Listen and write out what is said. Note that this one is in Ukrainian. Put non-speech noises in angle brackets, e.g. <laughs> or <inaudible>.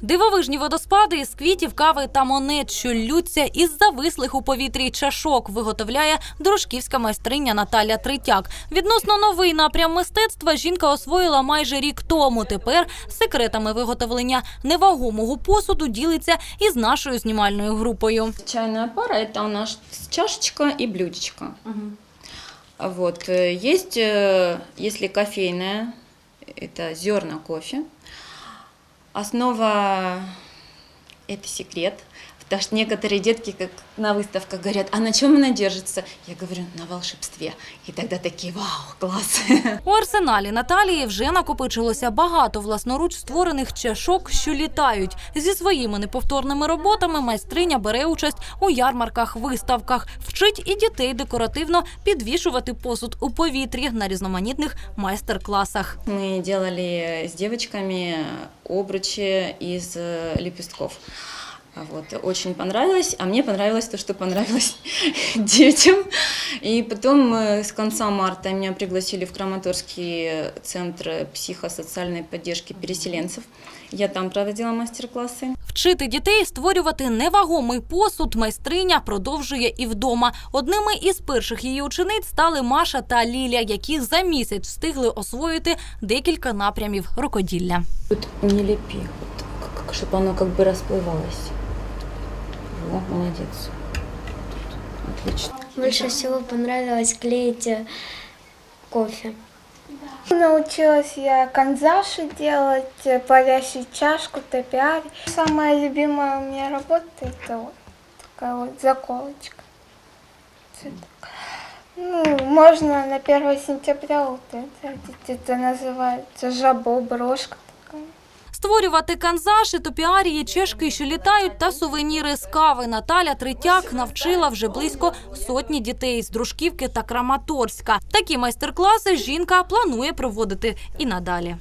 Дивовижні водоспади із квітів, кави та монет, що ллються із завислих у повітрі чашок, виготовляє дружківська майстриня Наталя Третяк. Відносно новий напрям мистецтва жінка освоїла майже рік тому. Тепер секретами виготовлення невагомого посуду ділиться із нашою знімальною групою. Чайная пара – это у нас чашечка и блюдечко. Вот. э, Есть, э, если кофейная, это зерна кофе. Основа – это секрет. Потому что некоторые детки, как на выставках, говорят, а на чем она держится? Я говорю, на волшебстве. И тогда такие, вау, класс. <laughs> У арсеналі Наталії вже накопичилося багато власноруч створених чашок, що літають. Зі своїми неповторними роботами майстриня бере участь у ярмарках, виставках, вчить і дітей декоративно підвішувати посуд у повітрі на різноманітних майстер-класах. Мы делали с девочками обручи из э, лепестков. Вот, очень понравилось, а мне понравилось то, что понравилось <laughs> детям. И потом э, с конца марта меня пригласили в Краматорский центр психосоциальной поддержки переселенцев. Я там проводила мастер-классы. Вчити дітей створювати невагомий посуд майстриня продовжує і вдома. Одними із перших її учениць стали Маша та Ліля, які за місяць встигли освоїти декілька напрямів рукоділля. Тут не чтобы оно как бы расплывалось. Во, молодец. Отлично. Больше всего понравилось клеить э, кофе. Научилась я канзаши делать, э, парящую чашку, топиарь. Самая любимая у меня работа это вот такая вот заколочка. Цветок. Ну, можно на 1 сентября вот это, это называется жабо, брошка. Створювати канзаші, топіарії, чешки, що літають, та сувеніри з кави. Наталя Третяк навчила вже близько сотні дітей з Дружківки та Краматорська. Такі майстер-класи жінка планує проводити і надалі.